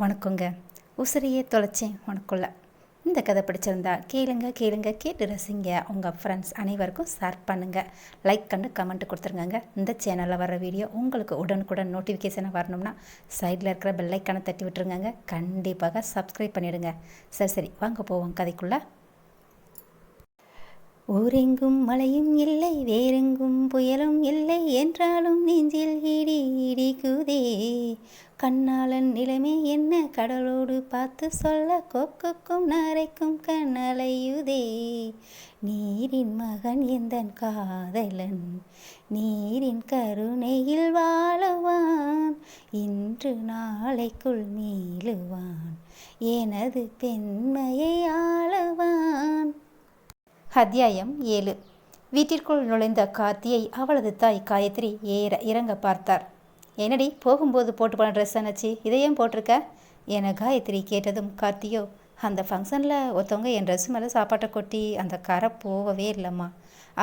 வணக்கங்க. உசிரியே தொலைச்சேன் உனக்குள்ள. இந்த கதை பிடிச்சிருந்தா கேளுங்க கேளுங்க கேட்டு ரசிங்க. உங்கள் ஃப்ரெண்ட்ஸ் அனைவருக்கும் ஷேர் பண்ணுங்கள் லைக் கண்டு கமெண்ட் கொடுத்துருங்க இந்த சேனலில் வர வீடியோ உங்களுக்கு உடனுக்குடன் நோட்டிஃபிகேஷனாக வரணும்னா சைடில் இருக்கிற பெல்லைக்கானை தட்டி விட்டுருங்க கண்டிப்பாக சப்ஸ்கிரைப் பண்ணிவிடுங்க சரி சரி. வாங்க போவோம் கதைக்குள்ளே. ஊரெங்கும் மழையும் இல்லை வேறெங்கும் புயலும் இல்லை. என்றாலும் நெஞ்சில் இடி இடிக்குதே. கண்ணாளன் நிலைமை என்ன? கடலோடு பார்த்து சொல்ல கொக்குக்கும் நரைக்கும் கண்ணலையுதே நீரின் மகன் எந்தன் காதலன்? நீரின் கருணையில் வாழுவான். இன்று நாளைக்குள் மீளுவான் எனது பெண்மையை ஆளுவான். அத்தியாயம் ஏழு. வீட்டிற்குள் நுழைந்த கார்த்தியை அவளது தாய் காயத்ரி ஏற இறங்க பார்த்தார். என்னடி போகும்போது போட்டு போன ட்ரெஸ் அனுச்சி இதையும் போட்டிருக்க? என காயத்ரி கேட்டதும் கார்த்தியோ அந்த ஃபங்க்ஷனில் ஒருத்தவங்க என் ட்ரெஸ் மேலே சாப்பாட்டை கொட்டி அந்த கரை போகவே இல்லைம்மா.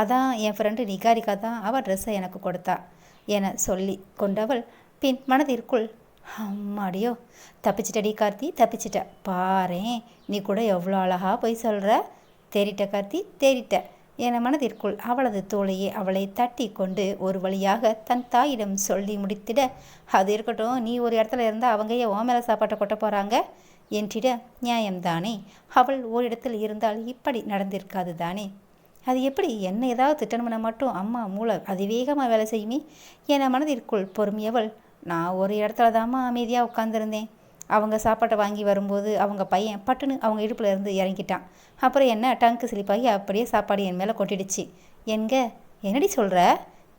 அதான் என் ஃப்ரெண்டு நிகாரிகா தான் அவள் ட்ரெஸ்ஸை எனக்கு கொடுத்தா என சொல்லி கொண்டவள் பின் மனதிற்குள் அம்மாடியோ தப்பிச்சிட்டடி கார்த்தி தப்பிச்சிட்ட. பாரேன் நீ கூட எவ்வளோ அழகாக போய் சொல்கிற தேறிட்ட கார்த்தி தேறிட்ட. என மனதிற்குள் அவளது தோளையே அவளை தட்டி கொண்டு ஒரு வழியாக தன் தாயிடம் சொல்லி முடித்திட அது இருக்கட்டும் நீ ஒரு இடத்துல இருந்தால் அவங்க ஏன் ஓமேல சாப்பாட்டை கொட்ட போகிறாங்க என்றிட நியாயம்தானே. அவள் ஓரிடத்தில் இருந்தால் இப்படி நடந்திருக்காது தானே. அது எப்படி? என்ன ஏதாவது திட்டணும்னா மட்டும் அம்மா மூளை அதிவேகமாக வேலை செய்யுமே? என மனதிற்குள் பொறுமையவள் நான் ஒரு இடத்துல தாம்மா அமைதியாக உட்காந்துருந்தேன் அவங்க சாப்பாட்டை வாங்கி வரும்போது அவங்க பையன் பட்டுன்னு அவங்க இடுப்பில் இருந்து இறங்கிட்டான். அப்புறம் என்ன? டங்கு சிலிப்பாகி அப்படியே சாப்பாடு என் மேலே கொட்டிடுச்சு. எங்க என்னடி சொல்கிற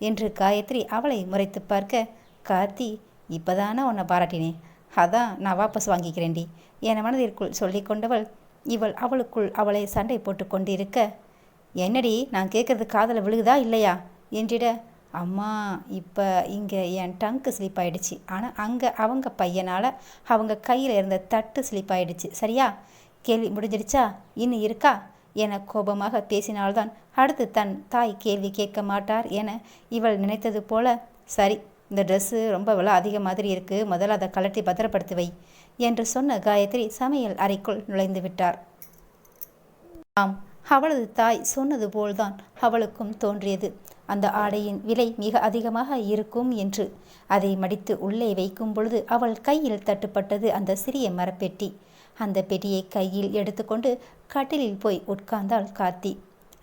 என்று காயத்ரி அவளை முறைத்து பார்க்க கார்த்தி இப்போதானே உன்னை பாராட்டினேன். அதான் நான் வாபஸ் வாங்கிக்கிறேன்டி என் மனதிற்குள் சொல்லி கொண்டவள் இவள் அவளுக்குள் அவளை சண்டை போட்டு கொண்டிருக்க என்னடி நான் கேட்குறது காதில் விழுகுதா இல்லையா? என்றிட அம்மா இப்போ இங்கே என் டங்கு ஸ்லிப் ஆயிடுச்சு. ஆனால் அங்கே அவங்க பையனால் அவங்க கையில் இருந்த தட்டு ஸ்லிப் ஆகிடுச்சு சரியா? கேள்வி முடிஞ்சிடுச்சா? இன்னும் இருக்கா? என கோபமாக பேசினால்தான் அடுத்து தன் தாய் கேள்வி கேட்க மாட்டார் என இவள் நினைத்தது போல சரி இந்த ட்ரெஸ்ஸு ரொம்ப விலை அதிக மாதிரி இருக்குது முதல்ல அதை கலட்டி பத்திரப்படுத்தி வை என்று சொன்ன காயத்ரி சமையல் அறைக்குள் நுழைந்து விட்டார். ஆம் அவளது தாய் சொன்னது போல்தான் அவளுக்கும் தோன்றியது. அந்த ஆடையின் விலை மிக அதிகமாக இருக்கும் என்று. அதை மடித்து உள்ளே வைக்கும் பொழுது அவள் கையில் தட்டுப்பட்டது அந்த சிறிய மரப்பெட்டி. அந்த பெட்டியை கையில் எடுத்துக்கொண்டு கட்டிலில் போய் உட்கார்ந்தாள் கார்த்தி.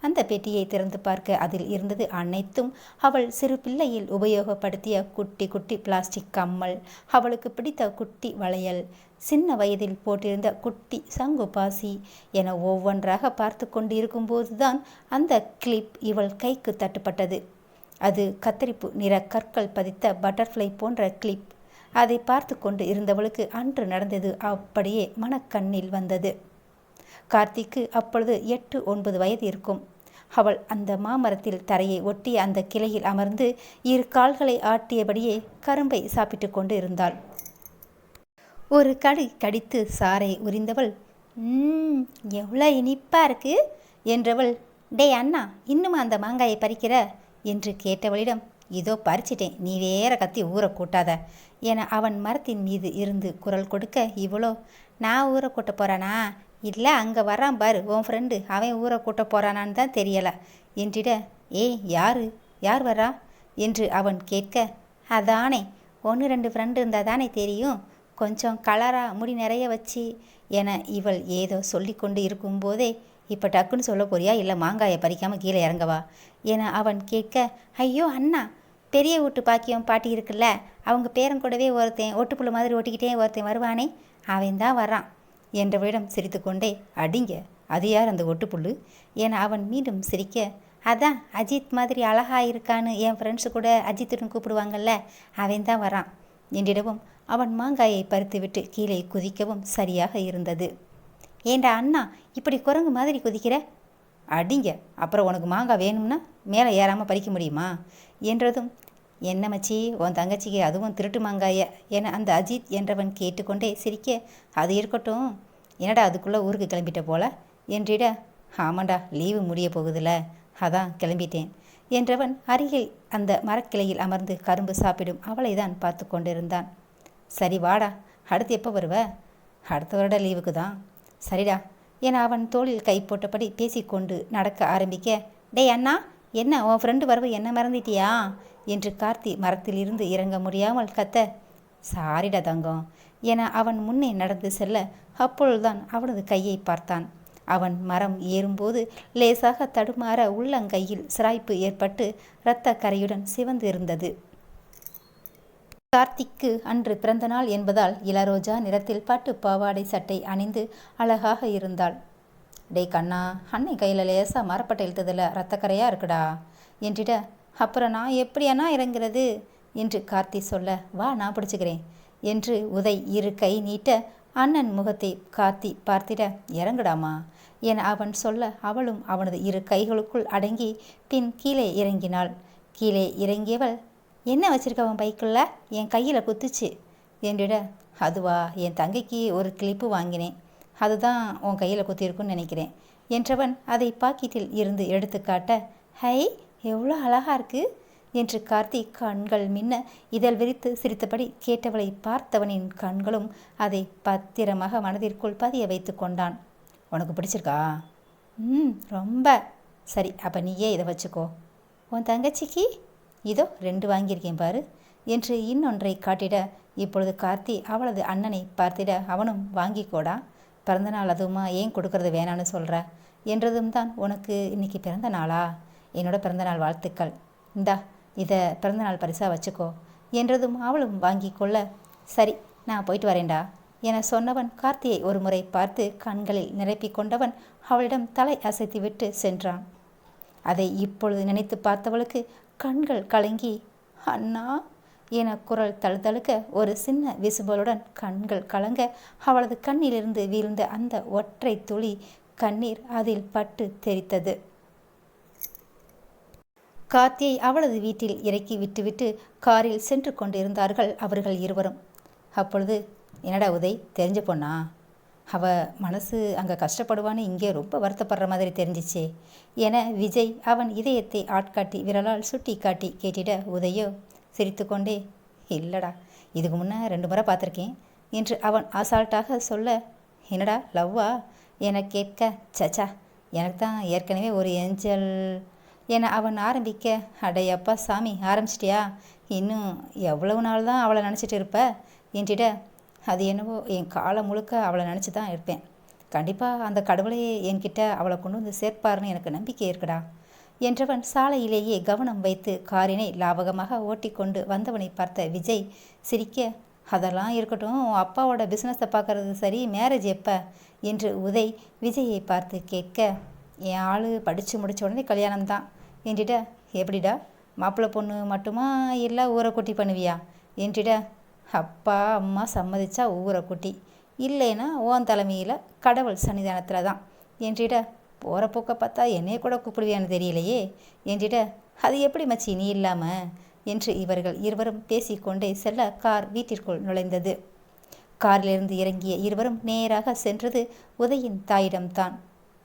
அந்த பெட்டியை திறந்து பார்க்க அதில் இருந்தது அனைத்தும் அவள் சிறு பிள்ளையில் உபயோகப்படுத்திய குட்டி குட்டி பிளாஸ்டிக் கம்மல் அவளுக்கு பிடித்த குட்டி வளையல் சின்ன வயதில் போட்டிருந்த குட்டி சங்கு பாசி என ஒவ்வொன்றாக பார்த்து கொண்டிருக்கும்போதுதான் அந்த கிளிப் இவள் கைக்கு தட்டுப்பட்டது. அது கத்தரிப்பு நிற கற்கள் பதித்த பட்டர்ஃப்ளை போன்ற கிளிப் அதை பார்த்து கொண்டு இருந்தவளுக்கு அன்று நடந்தது அப்படியே மனக்கண்ணில் வந்தது. கார்த்திக்கு அப்பொழுது எட்டு ஒன்பது வயது இருக்கும். அவள் அந்த மாமரத்தில் தரையை ஒட்டி அந்த கிளையில் அமர்ந்து இரு கால்களை ஆட்டியபடியே கரும்பை சாப்பிட்டு கொண்டு இருந்தாள். ஒரு கடி கடித்து சாரை உரிந்தவள் எவ்வளோ இனிப்பாக இருக்கு என்றவள் டே அண்ணா இன்னும் அந்த மாங்காயை பறிக்கிற? என்று கேட்டவளிடம் இதோ பறிச்சிட்டேன் நீ வேற கத்தி ஊற கூட்டாத என அவன் மரத்தின் மீது இருந்து குரல் கொடுக்க இவ்வளோ நான் ஊற கூட்ட போகிறானா இல்லை அங்கே வரான் பாரு உன் ஃப்ரெண்டு அவன் ஊரை கூட்ட போகிறானான்னு தான் தெரியலை என்றிட ஏய் யாரு? யார் வரா என்று அவன் கேட்க அதானே ஒன்று ரெண்டு ஃப்ரெண்டு இருந்தால் தானே தெரியும் கொஞ்சம் கலராக முடி நிறைய வச்சு என இவள் ஏதோ சொல்லி கொண்டு இருக்கும்போதே இப்போ டக்குன்னு சொல்ல போறியா? இல்லை மாங்காயை பறிக்காமல் கீழே இறங்கவா என அவன் கேட்க ஐயோ அண்ணா! பெரிய வீட்டு பாக்கியம் பாட்டி இருக்குல்ல அவங்க பேரன் கூடவே ஒருத்தன் ஒட்டுப்புள்ள மாதிரி ஒட்டிக்கிட்டே ஒருத்தன் வருவானே அவன் தான் என்றவரிடம் என்றவளிடம் சிரித்துக்கொண்டே அடிங்க அது யார் அந்த ஒட்டுப்புள்ளு என அவன் மீண்டும் சிரிக்க அதான் அஜித் மாதிரி அழகா இருக்கான்னு என் ஃப்ரெண்ட்ஸு கூட அஜித்துடன் கூப்பிடுவாங்கல்ல அவன் தான் வரான் என்றிடவும் அவன் மாங்காயை பறித்துவிட்டு கீழே குதிக்கவும் சரியாக இருந்தது. ஏண்டா அண்ணா இப்படி குரங்கு மாதிரி குதிக்கிற? அடிங்க அப்புறம் உனக்கு மாங்காய் வேணும்னா மேலே ஏறாமல் பறிக்க முடியுமா? என்றதும் என்ன மச்சி உன் தங்கச்சிக்கு அதுவும் திருட்டு மாங்காய? என அந்த அஜித் என்றவன் கேட்டுக்கொண்டே சிரிக்க அது இருக்கட்டும். என்னடா அதுக்குள்ளே ஊருக்கு கிளம்பிட்ட போல? என்றிட ஆமாண்டா லீவு முடிய போகுதுல. அதான் கிளம்பிட்டேன். என்றவன் அருகில் அந்த மரக்கிளையில் அமர்ந்து கரும்பு சாப்பிடும் அவளை தான் பார்த்து கொண்டிருந்தான். சரி வாடா அடுத்து எப்போ வருவ? அடுத்த வருட லீவுக்கு தான். சரிடா என அவன் தோளில் கை போட்டபடி பேசிக்கொண்டு நடக்க ஆரம்பிக்க டேய் அண்ணா என்ன உன் ஃப்ரெண்டு வரவு என்ன மறந்துட்டியா? என்று கார்த்தி மரத்திலிருந்து இறங்க முடியாமல் கத்த சாரிடா தங்கம் என அவன் முன்னே நடந்து செல்ல அப்பொழுதுதான் அவனது கையை பார்த்தான். அவன் மரம் ஏறும்போது லேசாக தடுமாற உள்ளங்கையில் சிராய்ப்பு ஏற்பட்டு இரத்த கரையுடன் சிவந்து இருந்தது கார்த்திக்கு அன்று பிறந்தநாள் என்பதால் இளரோஜா நிறத்தில் பட்டு பாவாடை சட்டை அணிந்து அழகாக இருந்தாள். டேய் கண்ணா அன்னை கையில் லேசாக மரப்பட்டை இழுத்ததில் ரத்தக்கரையாக இருக்குடா? என்றிட அப்புறம் நான் எப்படி அண்ணா இறங்குறது? என்று கார்த்தி சொல்ல வா நான் பிடிச்சிக்கிறேன் என்று உதை இரு கை நீட்ட அண்ணன் முகத்தை கார்த்தி பார்த்திட இறங்குடாமா? என அவன் சொல்ல அவளும் அவனது இரு கைகளுக்குள் அடங்கி பின் கீழே இறங்கினாள். கீழே இறங்கியவள் என்ன வச்சிருக்கவன் பைக்குள்ள? என் கையில் குத்துச்சு. என்றிட அதுவா? என் தங்கைக்கு ஒரு கிளிப்பு வாங்கினேன். அதுதான் உன் கையில் குத்திருக்குன்னு நினைக்கிறேன். என்றவன் அதை பாக்கெட்டில் இருந்து எடுத்து காட்ட ஹை எவ்வளோ அழகா இருக்கு! என்று கார்த்திக் கண்கள் மின்ன இதழ் விரித்து சிரித்தபடி கேட்டவளை பார்த்தவனின் கண்களும் அதை பத்திரமாக மனதிற்குள் பதிய வைத்து கொண்டான். உனக்கு பிடிச்சிருக்கா? ம் ரொம்ப. சரி அப்போ நீயே இதை வச்சுக்கோ. உன் தங்கச்சிக்கு இதோ ரெண்டு வாங்கியிருக்கேன் பாரு என்று இன்னொன்றை காட்டிட இப்பொழுது கார்த்தி அவளது அண்ணனை பார்த்திட அவனும் வாங்கிக்கோடா. பிறந்தநாள் அதுவுமா ஏன் கொடுக்கறது வேணான்னு சொல்கிற என்றதும் தான் உனக்கு இன்னைக்கு பிறந்த நாளா? என்னோட பிறந்தநாள் வாழ்த்துக்கள். இந்தா இதை பிறந்தநாள் பரிசாக வச்சுக்கோ என்றதும் அவளும் வாங்கி கொள்ள சரி நான் போயிட்டு வரேன்டா. என சொன்னவன் கார்த்தியை ஒரு முறை பார்த்து கண்களில் நிரப்பிக் கொண்டவன் அவளிடம் தலை அசைத்துவிட்டு சென்றான். அதை இப்பொழுது நினைத்து பார்த்தவளுக்கு கண்கள் கலங்கி அண்ணா என குரல் தழுதழுக்க ஒரு சின்ன விசுபலுடன் கண்கள் கலங்க அவளது கண்ணிலிருந்து வீழ்ந்த அந்த ஒற்றை துளி கண்ணீர் அதில் பட்டு தெரித்தது. கார்த்தியை அவளது வீட்டில் இறக்கி விட்டுவிட்டு காரில் சென்று கொண்டிருந்தார்கள் அவர்கள் இருவரும். அப்பொழுது என்னடா உதய் தெரிஞ்ச பொண்ணா? அவ மனசு அங்கே கஷ்டப்படுவான்னு இங்கே ரொம்ப வருத்தப்படுற மாதிரி தெரிஞ்சிச்சே. என விஜய் அவன் இதயத்தை ஆட்காட்டி விரலால் சுட்டி காட்டி கேட்டிட உதயோ சிரித்துக்கொண்டே இல்லடா இதுக்கு முன்னே ரெண்டு முறை பார்த்துருக்கேன் என்று அவன் அசால்ட்டாக சொல்ல என்னடா லவ்வா? என கேட்க சச்சா எனக்கு தான் ஏற்கனவே ஒரு ஏஞ்சல் என அவன் ஆரம்பிக்க அடையப்பா சாமி ஆரம்பிச்சிட்டியா? இன்னும் எவ்வளவு நாள் தான் அவளை நினச்சிட்டு இருப்ப? என்றிட அது என்னவோ என் காலம் முழுக்க அவளை நினச்சி தான் இருப்பேன். கண்டிப்பாக அந்த கடவுளையே என்கிட்ட அவளை கொண்டு வந்து சேர்ப்பாருன்னு எனக்கு நம்பிக்கை இருக்குடா. என்றவன் சாலையிலேயே கவனம் வைத்து காரினை லாபகமாக ஓட்டிக்கொண்டு வந்தவனை பார்த்த விஜய் சிரிக்க அதெல்லாம் இருக்கட்டும் அப்பாவோட பிஸ்னஸை பார்க்கறது சரி மேரேஜ் எப்போ? என்று உதய் விஜயை பார்த்து கேட்க என் ஆள் படித்து முடித்த உடனே கல்யாணம் தான். என்றிட எப்படிடா? மாப்பிள்ளை பொண்ணு மட்டுமா? இல்லை ஊரை கொட்டி பண்ணுவியா? என்றிட அப்பா அம்மா சம்மதிச்சா ஊரை குட்டி. இல்லைன்னா ஓன் தலைமையில் கடவுள் சன்னிதானத்தில் தான். என்றிட போகிற போக்க பார்த்தா என்னைய கூட கூப்பிடுவியான்னு தெரியலையே. என்றிட அது எப்படி மச்சி நீ இல்லாமல் என்று இவர்கள் இருவரும் பேசிக்கொண்டே செல்ல கார் வீட்டிற்குள் நுழைந்தது. காரிலிருந்து இறங்கிய இருவரும் நேராக சென்றது உதயின் தாயிடம்தான்.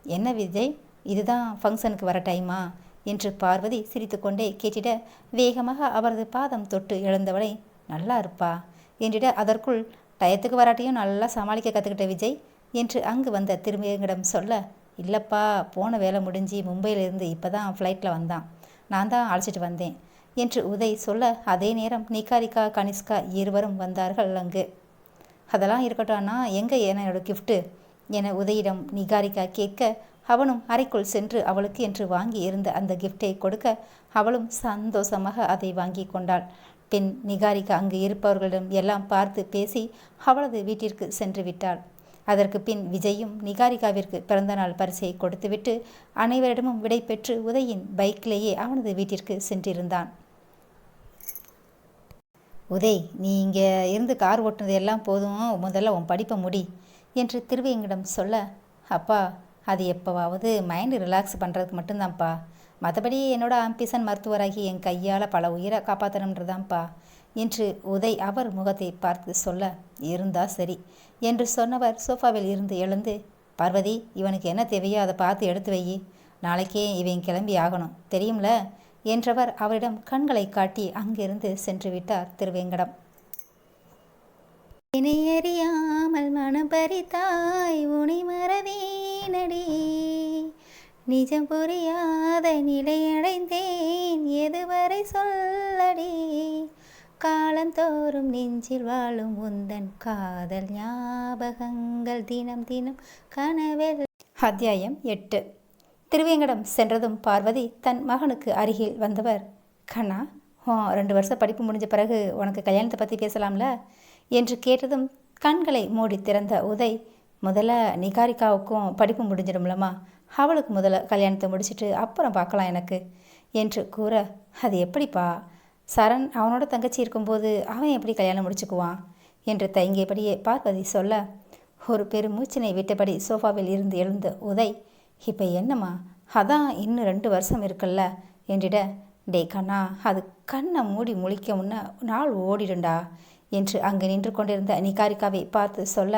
என்ன விஜய் இதுதான் ஃபங்க்ஷனுக்கு வர டைமா? என்று பார்வதி சிரித்துக்கொண்டே கேட்டிட வேகமாக அவரது பாதம் தொட்டு எழுந்தவளை நல்லா இருப்பா. என்றிட அதற்குள் டயத்துக்கு வராட்டியும் நல்லா சமாளிக்க கற்றுக்கிட்ட விஜய் என்று அங்கு வந்த திருமயங்கிடம் சொல்ல இல்லைப்பா போன வேலை முடிஞ்சு மும்பையிலிருந்து இப்போ தான் ஃப்ளைட்டில் வந்தான். நான் தான் அழைச்சிட்டு வந்தேன் என்று உதய் சொல்ல அதே நேரம் நிகாரிகா கனிஷ்கா இருவரும் வந்தார்கள் அங்கு. அதெல்லாம் இருக்கட்டும் அண்ணா எங்கே என்னோட கிஃப்ட்டு என உதயிடம் நிகாரிகா கேட்க அவனும் அறைக்குள் சென்று அவளுக்கு என்று வாங்கி இருந்த அந்த கிஃப்டை கொடுக்க அவளும் சந்தோஷமாக அதை வாங்கி கொண்டாள். பின் நிகாரிகா அங்கு இருப்பவர்களிடம் எல்லாம் பார்த்து பேசி அவளது வீட்டிற்கு சென்று விட்டாள். அதற்கு பின் விஜயும் நிகாரிகாவிற்கு பிறந்தநாள் பரிசை கொடுத்துவிட்டு அனைவரிடமும் விடை பெற்று உதயின் பைக்கிலேயே அவனது வீட்டிற்கு சென்றிருந்தான். உதய் நீ இங்கே இருந்து கார் ஓட்டுனது எல்லாம் போதும். முதல்ல உன் படிப்பை முடி என்று திருவேங்கிடம் சொல்ல அப்பா அது எப்போவாவது மைண்டு ரிலாக்ஸ் பண்ணுறதுக்கு மட்டும்தான்ப்பா. மற்றபடி என்னோட ஆம்பிசன் மருத்துவராகி என் கையால் பல உயிரை காப்பாற்றணுன்றதான்ப்பா என்று உதய் அவர் முகத்தை பார்த்து சொல்ல இருந்தா சரி என்று சொன்னவர் சோஃபாவில் இருந்து எழுந்து பார்வதி இவனுக்கு என்ன தேவையோ அதை பார்த்து எடுத்து வை. நாளைக்கே இவன் கிளம்பி ஆகணும். தெரியும்ல? என்றவர் அவரிடம் கண்களை காட்டி அங்கிருந்து சென்று விட்டார் திருவேங்கடம். இணையறியாமல் அறியாமல் மனம் பறித்தாய் உனை மறவேனடி. நிஜம் புரியாத நிலையடைந்தேன். எதுவரை சொல்லடி? காலந்தோறும் நெஞ்சில் வாழும் உந்தன் காதல் ஞாபகங்கள் தினம் தினம் கனவில். அத்தியாயம் எட்டு. திருவேங்கடம் சென்றதும் பார்வதி தன் மகனுக்கு அருகில் வந்தவர். கண்ணா ஓ ரெண்டு வருஷம் படிப்பு முடிஞ்ச பிறகு உனக்கு கல்யாணத்தை பற்றி பேசலாம்ல? என்று கேட்டதும் கண்களை மூடி திறந்த உதய் முதல்ல நிகாரிகாவுக்கும் படிப்பு முடிஞ்சிடும்லம்மா. அவளுக்கு முதல்ல கல்யாணத்தை முடிச்சிட்டு அப்புறம் பார்க்கலாம் எனக்கு என்று கூற அது எப்படிப்பா? சரண் அவனோட தங்கச்சி இருக்கும்போது அவன் எப்படி கல்யாணம் முடிச்சுக்குவான்? என்று தயங்கியபடியே பார்வதி சொல்ல ஒரு பெருமூச்சினை விட்டபடி சோஃபாவில் இருந்து எழுந்த உதய் இப்போ என்னம்மா? அதான் இன்னும் ரெண்டு வருஷம் இருக்குல்ல? என்றிட டே கண்ணா அது கண்ணை மூடி முழிக்க முன்ன நாள் ஓடிடுண்டா என்று அங்கே நின்று கொண்டிருந்த நிகாரிகாவை பார்த்து சொல்ல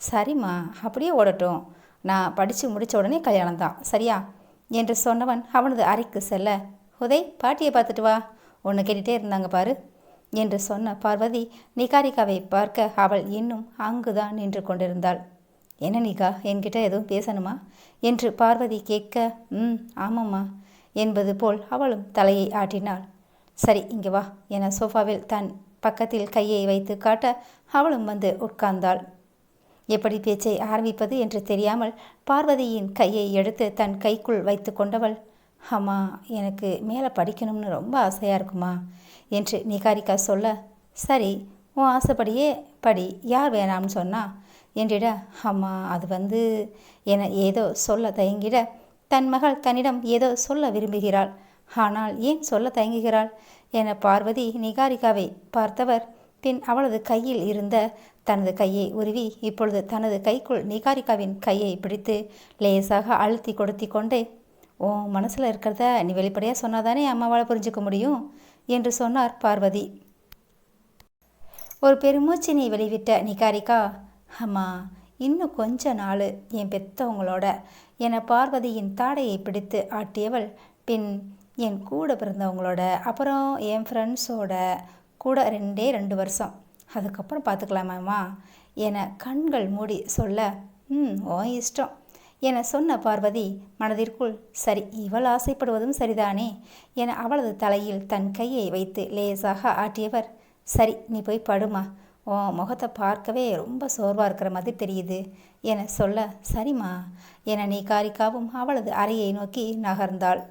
சரிம்மா அப்படியே ஓடட்டும். நான் படித்து முடித்த உடனே கல்யாணம் தான் சரியா? என்று சொன்னவன் அவனது அறைக்கு செல்ல உதய் பாட்டியை பார்த்துட்டு வா. ஒன்று கேட்டுகிட்டே இருந்தாங்க பாரு என்று சொன்ன பார்வதி நிகாரிகாவை பார்க்க அவள் இன்னும் அங்குதான் நின்று கொண்டிருந்தாள். என்ன நிகா என்கிட்ட எதுவும் பேசணுமா? என்று பார்வதி கேட்க ம் ஆமாம்மா என்பது போல் அவளும் தலையை ஆட்டினாள். சரி இங்கே வா என சோஃபாவில் தன் பக்கத்தில் கையை வைத்து காட்ட அவளும் வந்து உட்கார்ந்தாள். எப்படி பேச்சை ஆரம்பிப்பது என்று தெரியாமல் பார்வதியின் கையை எடுத்து தன் கைக்குள் வைத்து கொண்டவள் அம்மா எனக்கு மேலே படிக்கணும்னு ரொம்ப ஆசையாக இருக்குமா? என்று நிகாரிகா சொல்ல சரி உன் ஆசைப்படியே படி யார் வேணாம்னு சொன்னா? என்றிட அம்மா அது வந்து என ஏதோ சொல்ல தயங்கிட தன் மகள் தன்னிடம் ஏதோ சொல்ல விரும்புகிறாள். ஆனால் ஏன் சொல்ல தயங்குகிறாள்? என பார்வதி நிகாரிகாவை பார்த்தவர் பின் அவளது கையில் இருந்த தனது கையை உருவி இப்பொழுது தனது கைக்குள் நிகாரிகாவின் கையை பிடித்து லேசாக அழுத்தி கொடுத்தி கொண்டே ஓ மனசில் இருக்கிறத நீ வெளிப்படையாக சொன்னாதானே அம்மாவால் புரிஞ்சுக்க முடியும்? என்று சொன்னார் பார்வதி. ஒரு பெருமூச்சினை வெளிவிட்ட நிகாரிகா அம்மா இன்னும் கொஞ்ச நாள் என் பெத்தவங்களோட என பார்வதியின் தாடையை பிடித்து ஆட்டியவள் பின் என் கூட பிறந்தவங்களோட அப்புறம் என் ஃப்ரெண்ட்ஸோட கூட ரெண்டே ரெண்டு வருஷம். அதுக்கப்புறம் பார்த்துக்கலாமாம்மா. என கண்கள் மூடி சொல்ல ம் ஓ இஷ்டம். என சொன்ன பார்வதி மனதிற்குள் சரி இவள் ஆசைப்படுவதும் சரிதானே? என அவளது தலையில் தன் கையை வைத்து லேசாக ஆட்டியவர் சரி நீ போய் படுமா. உன் முகத்தை பார்க்கவே ரொம்ப சோர்வாக இருக்கிற மாதிரி தெரியுது. என சொல்ல சரிம்மா. என நீ காரிக்காவும் அவளது அறையை நோக்கி நகர்ந்தாள்.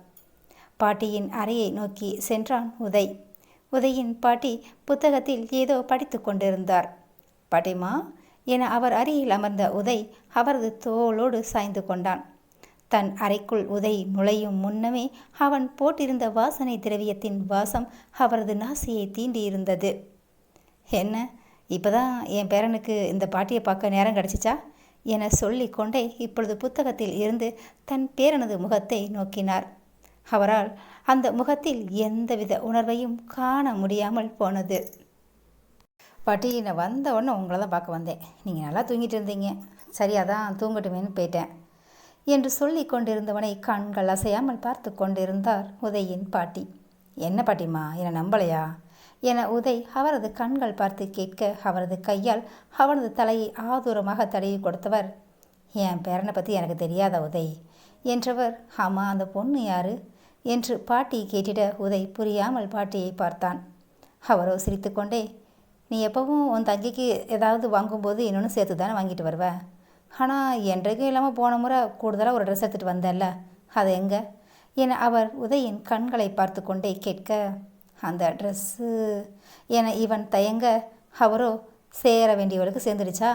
பாட்டியின் அறையை நோக்கி சென்றான் உதய். உதயின் பாட்டி புத்தகத்தில் ஏதோ படித்து கொண்டிருந்தார். பாட்டிமா என அவர் அருகில் அமர்ந்த உதய் அவரது தோளோடு சாய்ந்து கொண்டான். தன் அறைக்குள் உதய் நுழையும் முன்னமே அவன் போட்டிருந்த வாசனை திரவியத்தின் வாசம் அவரது நாசியை தீண்டியிருந்தது. என்ன இப்போதான் என் பேரனுக்கு இந்த பாட்டியை பார்க்க நேரம் கிடச்சிச்சா? என சொல்லிக்கொண்டே இப்பொழுது புத்தகத்தில் இருந்து தன் பேரனது முகத்தை நோக்கினார். அவரால் அந்த முகத்தில் எந்தவித உணர்வையும் காண முடியாமல் போனது. பாட்டி நான் வந்த உடனே உங்களை தான் பார்க்க வந்தேன். நீங்கள் நல்லா தூங்கிட்டு இருந்தீங்க. சரியாக தான் தூங்கட்டுமேன்னு போயிட்டேன் என்று சொல்லி கொண்டிருந்தவனை கண்கள் அசையாமல் பார்த்து கொண்டிருந்தார் உதயின் பாட்டி. என்ன பாட்டிம்மா என்னை நம்பலையா? என உதய் அவரது கண்கள் பார்த்து கேட்க அவரது கையால் அவனது தலையை ஆதூரமாக தடவி கொடுத்தவர். என் பேரனை பற்றி எனக்கு தெரியாத உதய்? என்றவர் ஆமாம் அந்த பொண்ணு யாரு? என்று பாட்டி கேட்டிட உதய் புரியாமல் பாட்டியை பார்த்தான். அவரோ சிரித்துக்கொண்டே நீ எப்பவும் உன் தங்கிக்கு ஏதாவது வாங்கும்போது இன்னொன்று சேர்த்து தானே வாங்கிட்டு வருவ? ஆனால் என்றைக்கும் இல்லாமல் போன முறை கூடுதலாக ஒரு ட்ரெஸ் எடுத்துகிட்டு வந்தல்ல அது எங்கே? என அவர் உதயின் கண்களை பார்த்து கொண்டே கேட்க அந்த ட்ரெஸ்ஸு என இவன் தயங்க அவரோ சேர வேண்டியவளுக்கு சேர்ந்துடுச்சா?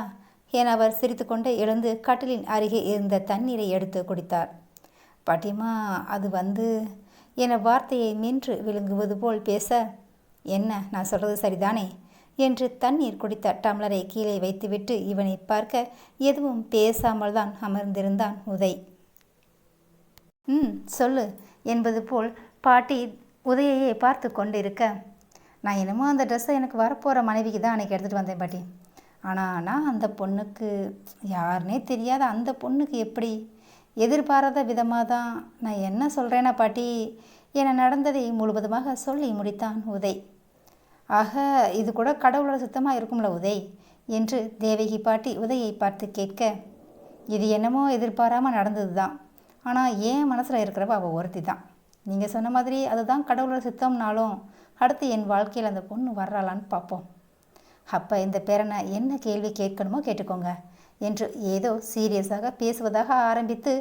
என அவர் சிரித்துக்கொண்டே எழுந்து கட்டிலின் அருகே இருந்த தண்ணீரை எடுத்து குடித்தார். பாட்டியம்மா அது வந்து என வார்த்தையை மென்று விழுங்குவது போல் பேச என்ன நான் சொல்கிறது சரிதானே? என்று தண்ணீர் குடித்த டம்ளரை கீழே வைத்துவிட்டு இவனை பார்க்க எதுவும் பேசாமல் தான் அமர்ந்திருந்தான் உதய். ம் சொல்லு என்பது போல் பாட்டி உதயையே பார்த்து கொண்டிருக்க நான் என்னமோ அந்த ட்ரெஸ்ஸை எனக்கு வரப்போகிற மனைவிக்கு தான் அன்றைக்கி எடுத்துகிட்டு வந்தேன் பாட்டி. ஆனால் நான் அந்த பொண்ணுக்கு யாருனே தெரியாத அந்த பொண்ணுக்கு எப்படி எதிர்பாராத விதமாக தான் நான் என்ன சொல்கிறேன்னா பாட்டி? என நடந்ததை முழுவதுமாக சொல்லி முடித்தான் உதய் ஆக இது கூட கடவுளோட சுத்தமாக இருக்கும்ல உதய் என்று தேவகி பாட்டி உதயை பார்த்து கேட்க இது என்னமோ எதிர்பாராமல் நடந்தது தான் ஆனால் ஏன் மனசில் இருக்கிறவ அவள் ஒருத்தி தான் நீங்கள் சொன்ன மாதிரி அதுதான் கடவுளோட சுத்தம்னாலும் அடுத்து என் வாழ்க்கையில் அந்த பொண்ணு வர்றாளான்னு பார்ப்போம். அப்போ இந்த பேரனை என்ன கேள்வி கேட்கணுமோ கேட்டுக்கோங்க. என்று ஏதோ சீரியஸாக பேசுவதாக ஆரம்பித்து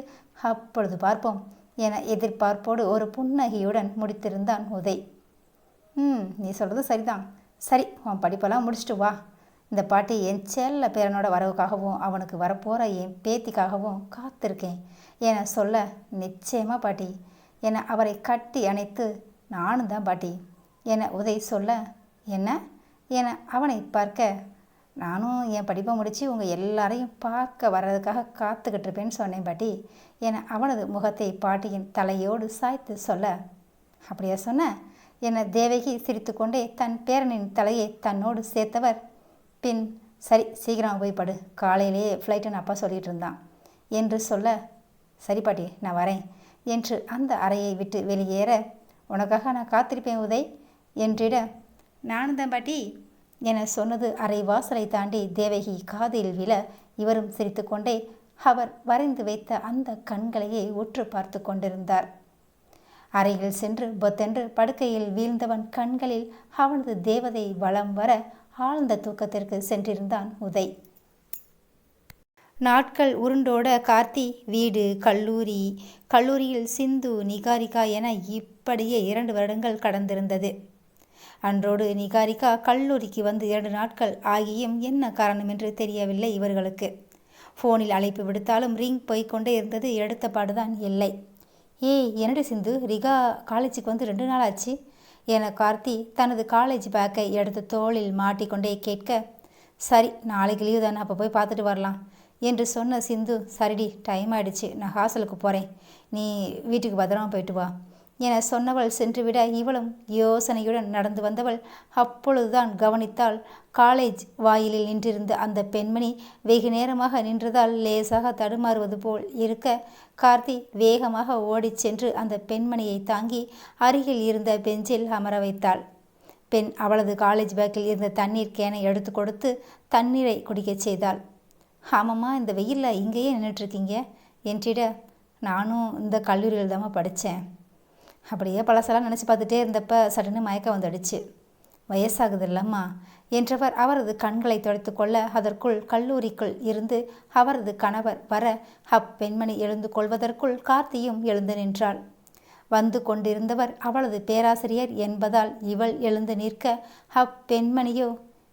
அப்பொழுது பார்ப்போம் என எதிர்பார்ப்போடு ஒரு புன்னகையுடன் முடித்திருந்தான் உதய். ம் நீ சொல்கிறது சரிதான். சரி உன் படிப்பெல்லாம் முடிச்சுட்டு வா. இந்த பாட்டி என் செல்ல பேரனோட வரவுக்காகவும் அவனுக்கு வரப்போகிற என் பேத்திக்காகவும் காத்திருக்கேன் என சொல்ல நிச்சயமாக பாட்டி என அவரை கட்டி அணைத்து நானும் தான் பாட்டி என உதய் சொல்ல என்ன? என அவனை பார்க்க நானும் என் படிப்பை முடித்து உங்கள் எல்லாரையும் பார்க்க வர்றதுக்காக காத்துக்கிட்டு இருப்பேன்னு சொன்னேன் பாட்டி. என அவனது முகத்தை பாட்டியின் தலையோடு சாய்த்து சொல்ல அப்படியா சொன்ன? என தேவகி சிரித்துக்கொண்டே தன் பேரனின் தலையை தன்னோடு சேர்த்தவர். பின் சரி சீக்கிரம் போய் படு. காலையிலேயே ஃப்ளைட்டுன்னு அப்பா சொல்லிகிட்டு இருந்தான். என்று சொல்ல சரி பாட்டி நான் வரேன். என்று அந்த அறையை விட்டு வெளியேற உனக்காக நான் காத்திருப்பேன் உதய். என்றிட நானும் தான் பாட்டி. என சொன்னது அரை வாசலை தாண்டி தேவகி காதில் விழ இவரும் சிரித்துக்கொண்டே அவர் வரைந்து வைத்த அந்த கண்களையே உற்று பார்த்து கொண்டிருந்தார். அறையில் சென்று பொத்தென்று படுக்கையில் வீழ்ந்தவன் கண்களில் அவனது தேவதை வலம் வர ஆழ்ந்த தூக்கத்திற்கு சென்றிருந்தான் உதய் நாட்கள் உருண்டோட கார்த்தி வீடு கல்லூரி கல்லூரியில் சிந்து நிகாரிகா என இப்படியே இரண்டு வருடங்கள் கடந்திருந்தது. அன்றோடு நிகாரிகா கல்லூரிக்கு வந்து இரண்டு நாட்கள் ஆகியும் என்ன காரணம் என்று தெரியவில்லை இவர்களுக்கு. ஃபோனில் அழைப்பு விடுத்தாலும் ரிங் போய்கொண்டே இருந்தது எடுத்த பாடுதான் இல்லை. ஏய் என்னடி சிந்து ரிகா காலேஜுக்கு வந்து ரெண்டு நாள் ஆச்சு? என கார்த்தி தனது காலேஜ் பேக்கை எடுத்து தோளில் மாட்டிக்கொண்டே கேட்க சரி நாளைக்கு லீவு தானே அப்போ போய் பார்த்துட்டு வரலாம் என்று சொன்ன சிந்து சரிடி டைம் ஆயிடுச்சு நான் ஹாஸ்டலுக்கு போகிறேன் நீ வீட்டுக்கு பத்திரமா போயிட்டு வா. என சொன்னவள் சென்றுவிட இவளும் யோசனையுடன் நடந்து வந்தவள் அப்பொழுதுதான் கவனித்தாள். காலேஜ் வாயிலில் நின்றிருந்த அந்த பெண்மணி வெகு நேரமாக நின்றதால் லேசாக தடுமாறுவது போல் இருக்க கார்த்தி வேகமாக ஓடிச் சென்று அந்த பெண்மணியை தாங்கி அருகில் இருந்த பெஞ்சில் அமர வைத்தாள். பெண் அவளது காலேஜ் பேக்கில் இருந்த தண்ணீர் கேனை எடுத்து கொடுத்து தண்ணீரை குடிக்கச் செய்தாள். ஆமாம்மா இந்த வெயிலில் இங்கேயே நின்றுட்டுருக்கீங்க என்றிட நானும் இந்த கல்லூரியில் தாம்மா படித்தேன் அப்படியே பழசெல்லாம் நினச்சி பார்த்துட்டே இருந்தப்ப சடனு மயக்கம் வந்துடுச்சு. வயசாகுது இல்லம்மா என்றவர் அவரது கண்களை துடைத்து கொள்ள அதற்குள் கல்லூரிக்குள் இருந்து அவரது கணவர் வர அப்பெண்மணி எழுந்து கொள்வதற்குள் கார்த்தியும் எழுந்து நின்றாள். வந்து கொண்டிருந்தவர் அவளது பேராசிரியர் என்பதால் இவள் எழுந்து நிற்க அப்பெண்மணியோ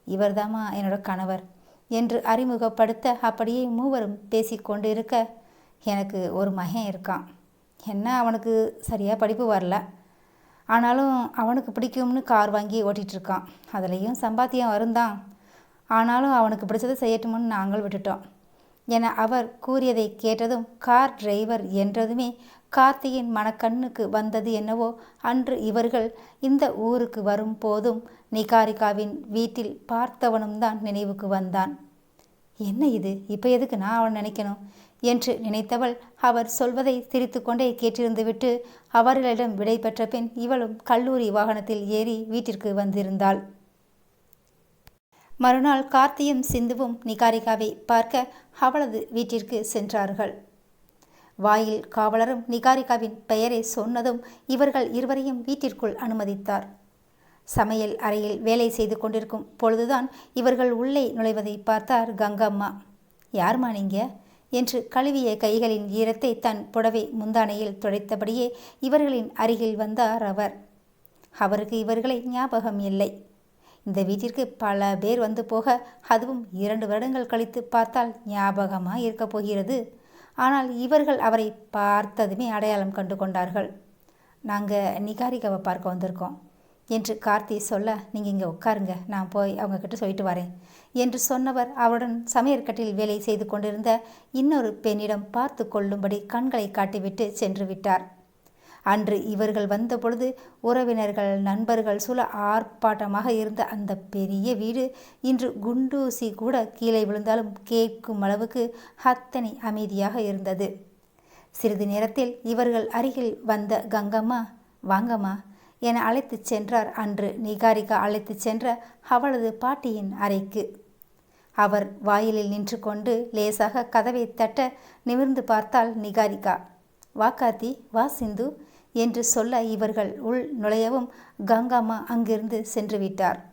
இவர்தாமா என்னோட கணவர் என்று அறிமுகப்படுத்த அப்படியே மூவரும் பேசிக்கொண்டிருக்க எனக்கு ஒரு மகன் இருக்கான். என்ன அவனுக்கு சரியாக படிப்பு வரல. ஆனாலும் அவனுக்கு பிடிக்கும்னு கார் வாங்கி ஓட்டிகிட்ருக்கான். அதுலேயும் சம்பாத்தியம் வருந்தான். ஆனாலும் அவனுக்கு பிடிச்சதை செய்யட்டும்னு நாங்கள் விட்டுட்டோம். என அவர் கூறியதை கேட்டதும் கார் டிரைவர் என்றதுமே கார்த்தியின் மனக்கண்ணுக்கு வந்தது என்னவோ அன்று இவர்கள் இந்த ஊருக்கு வரும் போதும் நிகாரிகாவின் வீட்டில் பார்த்தவனும் தான் நினைவுக்கு வந்தான். என்ன இது? இப்போ எதுக்கு நான் அவன் நினைக்கணும்? என்று நினைத்தவள் அவர் சொல்வதை சிரித்து கொண்டே கேட்டிருந்துவிட்டு அவர்களிடம் விடை பெற்ற பின் இவளும் கல்லூரி வாகனத்தில் ஏறி வீட்டிற்கு வந்திருந்தாள். மறுநாள் கார்த்தியும் சிந்துவும் நிகாரிகாவை பார்க்க அவளது வீட்டிற்கு சென்றார்கள். வாயில் காவலரும் நிகாரிகாவின் பெயரை சொன்னதும் இவர்கள் இருவரையும் வீட்டிற்குள் அனுமதித்தார். சமையல் அறையில் வேலை செய்து கொண்டிருக்கும் பொழுதுதான் இவர்கள் உள்ளே நுழைவதை பார்த்தார் கங்கம்மா. யார்மா நீங்கள் என்று கழுவிய கைகளின் ஈரத்தை தன் புடவை முந்தானையில் துடைத்தபடியே இவர்களின் அருகில் வந்தார் அவர். அவருக்கு இவர்களை ஞாபகம் இல்லை. இந்த வீட்டிற்கு பல பேர் வந்து போக அதுவும் இரண்டு வருடங்கள் கழித்து பார்த்தால் ஞாபகமாக இருக்கப் போகிறது. ஆனால் இவர்கள் அவரை பார்த்ததுமே அடையாளம் கண்டு கொண்டார்கள். நாங்கள் நிகாரிகாவை பார்க்க வந்திருக்கோம். என்று கார்த்தி சொல்ல நீங்கள் இங்கே உட்காருங்க நான் போய் அவங்கக்கிட்ட சொல்லிட்டு வரேன் என்று சொன்னவர் அவருடன் சமையற்கட்டில் வேலை செய்து கொண்டிருந்த இன்னொரு பெண்ணிடம் பார்த்து கொள்ளும்படி கண்களை காட்டிவிட்டு சென்று விட்டார். அன்று இவர்கள் வந்தபொழுது உறவினர்கள் நண்பர்கள் சுல ஆர்ப்பாட்டமாக இருந்த அந்த பெரிய வீடு இன்று குண்டூசி கூட கீழே விழுந்தாலும் கேட்கும் அளவுக்கு அத்தனை அமைதியாக இருந்தது. சிறிது நேரத்தில் இவர்கள் அருகில் வந்த கங்கம்மா வாங்கம்மா என அழைத்துச் சென்றார் அன்று நிகாரிகா அழைத்துச் சென்ற அவளது பாட்டியின் அறைக்கு. அவர் வாயிலில் நின்று கொண்டு லேசாக கதவை தட்ட நிமிர்ந்து பார்த்தாள் நிகாரிகா. வா வா சிந்து என்று சொல்ல இவர்கள் உள் நுழையவும் கங்காமா அங்கிருந்து சென்று விட்டார்.